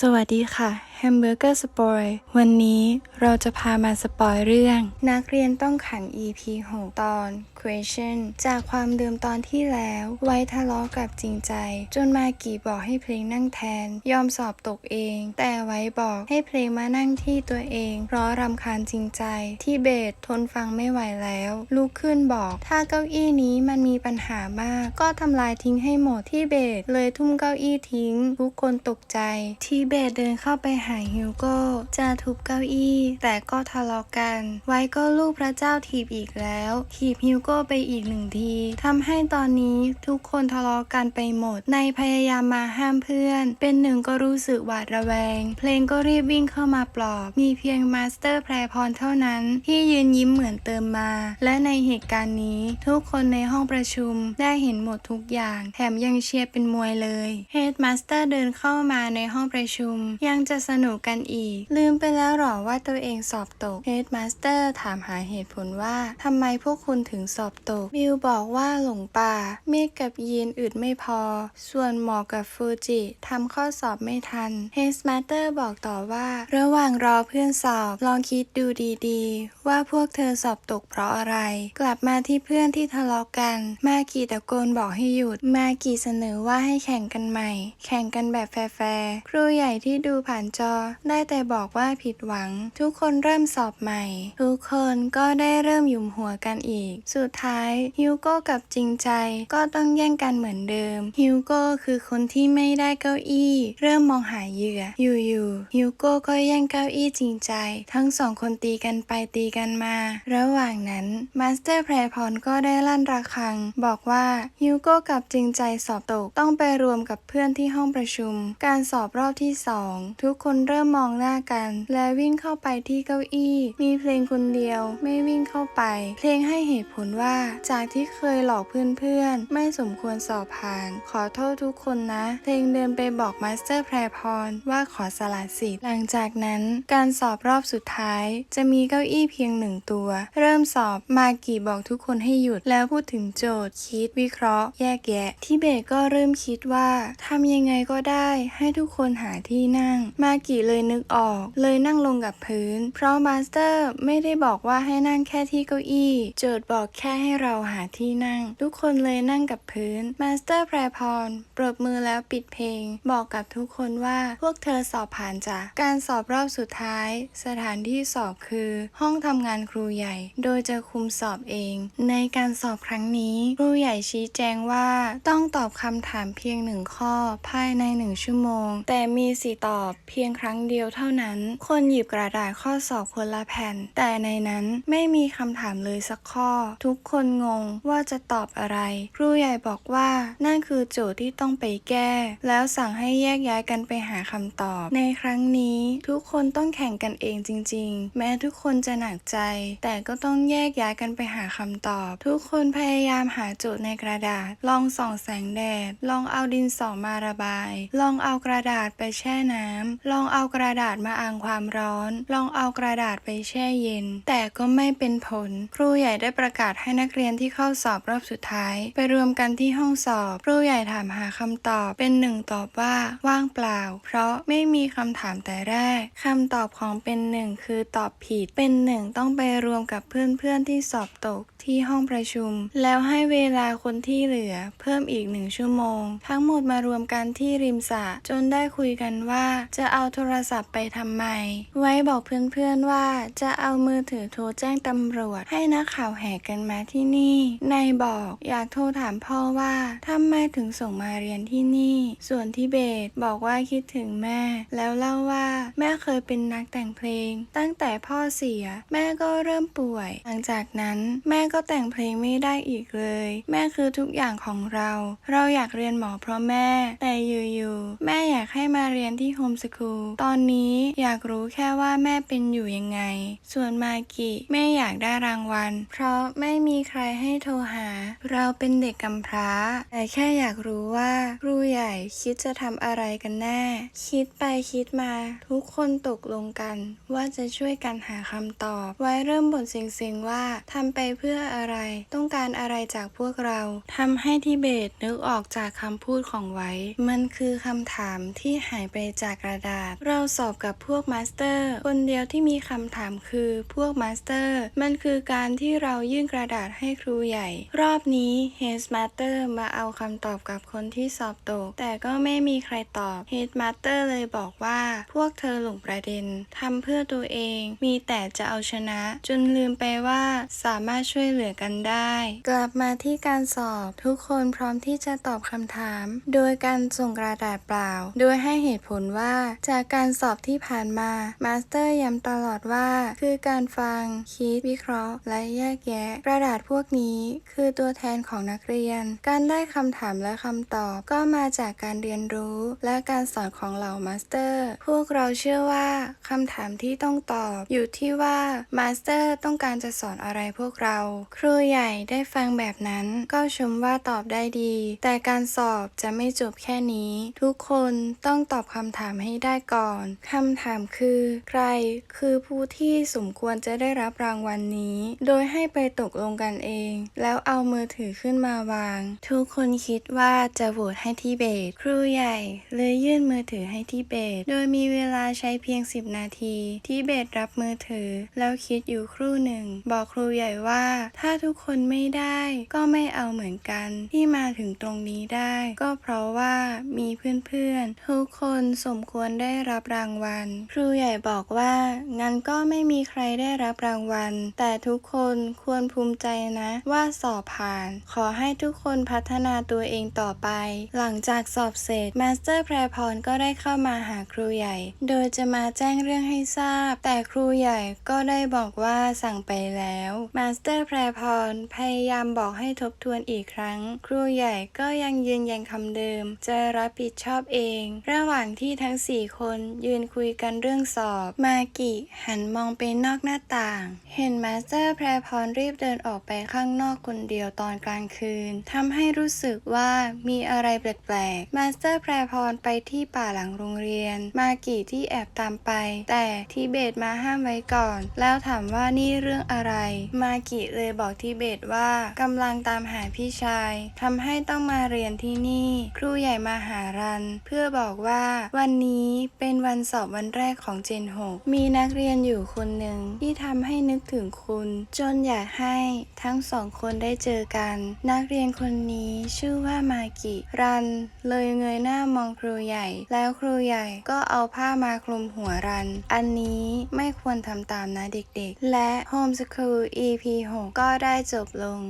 สวัสดีค่ะ แฮมเบอร์เกอร์สปอยวันนี้เราจะพามาสปอยเรื่อง นักเรียนต้องขัง EP 6 ตอน Question จากความเดิมตอนที่แล้ว ไว้ทะเลาะกับจริงใจ จนมากี่บอกให้เพลงนั่งแทน ยอมสอบตกเอง แต่ไว้บอกให้เพลงมานั่งที่ตัวเอง เพราะรำคาญจริงใจ ที่เบสทนฟังไม่ไหวแล้ว ลุกขึ้นบอกถ้าเก้าอี้นี้มันมีปัญหามาก ก็ทำลายทิ้งให้หมดที่เบสเลยทุ่มเก้าอี้ทิ้ง ทุกคนตกใจ ที่เบสเดินเข้าไปหาฮิวโก้จะทุบเก้าอี้ แต่ก็ทะเลาะกัน ไว้ก็ลูกพระเจ้าถีบอีกแล้วถีบฮิวโก้ไปอีกหนึ่งทีทำให้ตอนนี้ทุกคนทะเลาะกันไปหมด ในพยายามมาห้ามเพื่อน เป็นหนึ่งก็รู้สึกหวาดระแวง เพลงก็รีบวิ่งเข้ามาปลอบ มีเพียงมาสเตอร์แพรพรเท่านั้น ที่ยืนยิ้มเหมือนเติมมา และในเหตุการณ์นี้ทุกคนในห้องประชุมได้เห็นหมดทุกอย่าง แถมยังเชียร์เป็นมวยเลยเฮดมาสเตอร์เดินเข้ามาในห้องประชุม ยังจะเสนกกันอีก ลืมไปแล้วหรอว่าตัวเองสอบตกเฮดมาสเตอร์ถามหาเหตุผลว่าทำไมพวกคุณถึงสอบตก บิลบอกว่าหลงป่า เมฆกับยีนอึดไม่พอ ส่วนหมอกับฟูจิทำข้อสอบไม่ทันเฮดมาสเตอร์บอกต่อว่า ระหว่างรอเพื่อนสอบ ลองคิดดูดีๆ ว่าพวกเธอสอบตกเพราะอะไร กลับมาที่เพื่อนที่ทะเลาะกัน มากีตะโกนบอกให้หยุด มากีเสนอว่าให้แข่งกันใหม่ แข่งกันแบบแฟร์ๆครูใหญ่ที่ดูผ่านจอได้แต่บอกว่าผิดหวัง ทุกคนเริ่มสอบใหม่ ทุกคนก็ได้เริ่มหยุมหัวกันอีก สุดท้ายฮิวโก้กับจริงใจก็ต้องแย่งกันเหมือนเดิมฮิวโก้คือคนที่ไม่ได้เก้าอี้ เริ่มมองหาเหยื่อ อยู่ๆฮิวโก้ก็แย่งเก้าอี้จริงใจ ทั้งสองคนตีกันไปตีกันมา ระหว่างนั้นมาสเตอร์แพรพรก็ได้ลั่นระฆัง บอกว่าฮิวโก้กับจริงใจสอบตกต้องไปรวมกับเพื่อนที่ห้องประชุม การสอบรอบที่สองทุกคนเริ่มมองหน้ากัน และวิ่งเข้าไปที่เก้าอี้ มีเพลงคนเดียวไม่วิ่งเข้าไป เพลงให้เหตุผลว่าจากที่เคยหลอกเพื่อนๆ ไม่สมควรสอบผ่าน ขอโทษทุกคนนะ เพลงเดินไปบอกมาสเตอร์แพรพรว่าขอสละสิทธิ์หลังจากนั้นการสอบรอบสุดท้าย จะมีเก้าอี้เพียงหนึ่งตัว เริ่มสอบมากีบอกทุกคนให้หยุดแล้วพูดถึงโจทย์คิดวิเคราะห์ แยกแยะที่เบก็เริ่มคิดว่าทำยังไงก็ได้ให้ทุกคนหาที่นั่งมากีเลยนึกออก เลยนั่งลงกับพื้น เพราะมาสเตอร์ไม่ได้บอกว่าให้นั่งแค่ที่เก้าอี้ โจทย์บอกแค่ให้เราหาที่นั่ง ทุกคนเลยนั่งกับพื้น มาสเตอร์แพรพรปรบมือแล้วปิดเพลง บอกกับทุกคนว่าพวกเธอสอบผ่านจ้ะการสอบรอบสุดท้าย สถานที่สอบคือ ห้องทำงานครูใหญ่ โดยจะคุมสอบเอง ในการสอบครั้งนี้ ครูใหญ่ชี้แจงว่า ต้องตอบคำถามเพียงหนึ่งข้อ ภายในหนึ่งชั่วโมง แต่มีสิทธิ์ตอบเพียงครั้งเดียวเท่านั้น คนหยิบกระดาษข้อสอบคนละแผ่น แต่ในนั้นไม่มีคำถามเลยสักข้อ ทุกคนงงว่าจะตอบอะไร ครูใหญ่บอกว่านั่นคือโจทย์ที่ต้องไปแก้ แล้วสั่งให้แยกย้ายกันไปหาคำตอบ ในครั้งนี้ทุกคนต้องแข่งกันเองจริง ๆ แม้ทุกคนจะหนักใจ แต่ก็ต้องแยกย้ายกันไปหาคำตอบ ทุกคนพยายามหาโจทย์ในกระดาษ ลองส่องแสงแดด ลองเอาดินสอมาระบาย ลองเอากระดาษไปแช่น้ำลององเอากระดาษมาอ่างความร้อน ลองเอากระดาษไปแช่เย็น แต่ก็ไม่เป็นผล ครูใหญ่ได้ประกาศให้นักเรียนที่เข้าสอบรอบสุดท้าย ไปรวมกันที่ห้องสอบ ครูใหญ่ถามหาคำตอบเป็นหนึ่งตอบว่า ว่างเปล่า เพราะไม่มีคำถามแต่แรกคำตอบของเป็นหนึ่งคือตอบผิด เป็นหนึ่งต้องไปรวมกับเพื่อนๆที่สอบตก ที่ห้องประชุม แล้วให้เวลาคนที่เหลือ เพิ่มอีกหนึ่งชั่วโมง ทั้งหมดมารวมกันที่ริมสระจนได้คุยกันว่า จะเอาโทรศัพท์ไปทำไม ไว้บอกเพื่อนๆว่าจะเอามือถือโทรแจ้งตำรวจ ให้นักข่าวแห่กันมาที่นี่นายบอกอยากโทรถามพ่อว่าทำไมถึงส่งมาเรียนที่นี่ ส่วนที่เบสบอกว่าคิดถึงแม่ แล้วเล่าว่าแม่เคยเป็นนักแต่งเพลง ตั้งแต่พ่อเสีย แม่ก็เริ่มป่วย หลังจากนั้นแม่ก็แต่งเพลงไม่ได้อีกเลย แม่คือทุกอย่างของเรา เราอยากเรียนหมอเพราะแม่ แต่อยู่ๆแม่อยากให้มาเรียนที่โฮมสคูลตอนนี้อยากรู้แค่ว่าแม่เป็นอยู่ยังไง ส่วนมากิแม่อยากได้รางวัล เพราะไม่มีใครให้โทรหา เราเป็นเด็กกำพร้า แต่แค่อยากรู้ว่าครูใหญ่คิดจะทำอะไรกันแน่ คิดไปคิดมา ทุกคนตกลงกัน ว่าจะช่วยกันหาคำตอบ ไว้เริ่มบ่นเซ็งๆว่าทำไปเพื่ออะไร ต้องการอะไรจากพวกเราทำให้ทิเบตนึกออกจากคำพูดของไว้ มันคือคำถามที่หายไปจากกระดาษษเราสอบกับพวกมาสเตอร์ คนเดียวที่มีคำถามคือพวกมาสเตอร์ มันคือการที่เรายื่นกระดาษให้ครูใหญ่ รอบนี้เฮดมาสเตอร์มาเอาคำตอบกับคนที่สอบตก แต่ก็ไม่มีใครตอบเฮดมาสเตอร์เลยบอกว่า พวกเธอหลงประเด็นทำเพื่อตัวเอง มีแต่จะเอาชนะ จนลืมไปว่าสามารถช่วยเหลือกันได้ กลับมาที่การสอบทุกคนพร้อมที่จะตอบคำถาม โดยการส่งกระดาษเปล่า โดยให้เหตุผลว่าจากการสอบที่ผ่านมามาสเตอร์ย้ำตลอดว่า คือการฟัง คิด วิเคราะห์ และแยกแยะ กระดาษพวกนี้คือตัวแทนของนักเรียน การได้คำถามและคำตอบก็มาจากการเรียนรู้ และการสอนของเหล่ามาสเตอร์ พวกเราเชื่อว่าคำถามที่ต้องตอบ อยู่ที่ว่ามาสเตอร์ต้องการจะสอนอะไรพวกเราครูใหญ่ได้ฟังแบบนั้นก็ชมว่าตอบได้ดี แต่การสอบจะไม่จบแค่นี้ ทุกคนต้องตอบคำถามให้ได้ก่อนคำถามคือ ใครคือผู้ที่สมควรจะได้รับรางวัลนนี้ โดยให้ไปตกลงกันเอง แล้วเอามือถือขึ้นมาวาง ทุกคนคิดว่าจะโหวตให้ทิเบตครูใหญ่เลยยื่นมือถือให้ทิเบตโดยมีเวลาใช้เพียง 10 นาทีทิเบตรับมือถือ แล้วคิดอยู่ครู่หนึ่ง บอกครูใหญ่ว่าถ้าทุกคนไม่ได้ก็ไม่เอาเหมือนกัน ที่มาถึงตรงนี้ได้ ก็เพราะว่ามีเพื่อนๆ ทุกคนสมควรได้รับรางวัล ครูใหญ่บอกว่างั้นก็ไม่มีใครได้รับรางวัล แต่ทุกคนควรภูมิใจนะว่าสอบผ่าน ขอให้ทุกคนพัฒนาตัวเองต่อไป หลังจากสอบเสร็จมาสเตอร์แพรพรก็ได้เข้ามาหาครูใหญ่ โดยจะมาแจ้งเรื่องให้ทราบ แต่ครูใหญ่ก็ได้บอกว่าสั่งไปแล้วมาสเตอร์แพรพร พยายามบอกให้ทบทวนอีกครั้ง ครูใหญ่ก็ยังยืนยันคำเดิม จะรับผิดชอบเอง ระหว่างที่ทั้งสี่คนยืนคุยกันเรื่องสอบ มากิหันมองไปนอกหน้าต่าง เห็นมาสเตอร์แพรพรรีบเดินออกไปข้างนอกคนเดียวตอนกลางคืนทำให้รู้สึกว่ามีอะไรแปลกๆ มาสเตอร์แพรพรไปที่ป่าหลังโรงเรียน มากิที่แอบตามไป แต่ทิเบตมาห้ามไว้ก่อน แล้วถามว่านี่เรื่องอะไร มากิเลยบอกทิเบตว่ากำลังตามหาพี่ชายทำให้ต้องมาเรียนที่นี่ ครูใหญ่มาหารัน เพื่อบอกว่าวันนี้เป็นวันสอบวันแรกของเจน6มีนักเรียนอยู่คนหนึ่งที่ทำให้นึกถึงคุณ จนอยากให้ทั้งสองคนได้เจอกัน นักเรียนคนนี้ชื่อว่ามากิรัน เลยเงยหน้ามองครูใหญ่ แล้วครูใหญ่ก็เอาผ้ามาคลุมหัวรัน อันนี้ไม่ควรทำตามนะเด็กๆ และ Home School EP 6ก็ได้จบลง